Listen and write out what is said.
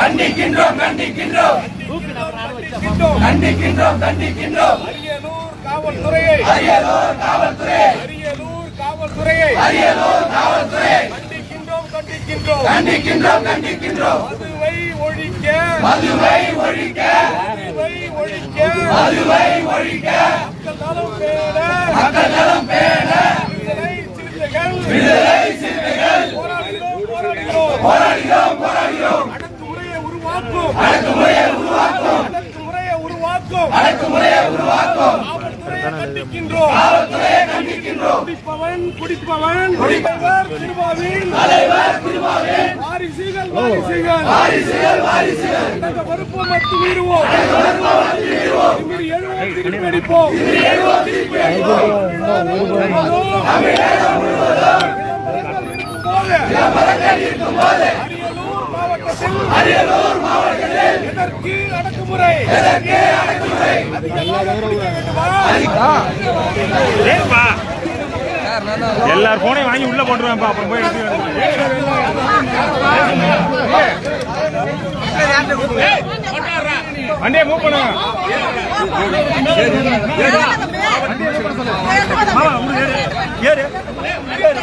கண்டிக்கின்றோம். கண்டிக்கின்றோம் கண்டிக்கின்றோம். கண்டிக்கின்றோம். அரியலூர் காவல்துறையை. அரியலூர் காவல்துறை. அரியலூர் காவல்துறையை. அரியலூர் காவல்துறை. கண்டிக்கின்றோம் கண்டிக்கின்றோம். கண்டிக்கின்றோம் கண்டிக்கின்றோம். மதுவை ஒழிக்க. மதுவை ஒழிக்க. மதுவை ஒழிக்க. மதுவை ஒழிக்க. மக்கள் நலம் பேண. மக்கள் நலம் பேண. விடுதலை சிறுத்தைகள். விடுதலை சிறுத்தைகள். போராடுகிறோம் போராடுகிறோம். போராடுகிறோம் போராடுகிறோம். உருவாக்கும். அடக்குமுறையை உருவாக்கும். அடக்குமுறையை உருவாக்கும் அடக்குமுறையை உருவாக்கும் கண்டிக்கின்றோம் காவல்துறையை கண்டிக்கின்றோம். குடிப்பவன் குடிப்பவன். தலைவர் திருமாவின் தலைவர் திருமாவேன் வாரிசுகள் வாரிசுகள். வாரிசுகள் வாரிசுகள் இந்த பொறுப்பு மட்டும் மீறுவோம். திமிரி எழுவோம் திருப்பி அடிப்போம். இருக்கும்போது அரியலூர் மாவட்டத்தில் அரியலூர் மாவட்டத்தில் எதற்கு அடக்குமுறை எதற்கு அடக்குமுறை அதிகமாக பிடிக்க வேண்டுமா ஏன்பா எல்லார் போனையும் வாங்கி உள்ள போட்டுருவேன்ப்பா அப்புறம் போய் எடுத்து வண்டியை மூவ் பண்ணுங்க. ஏறு. ஏறு.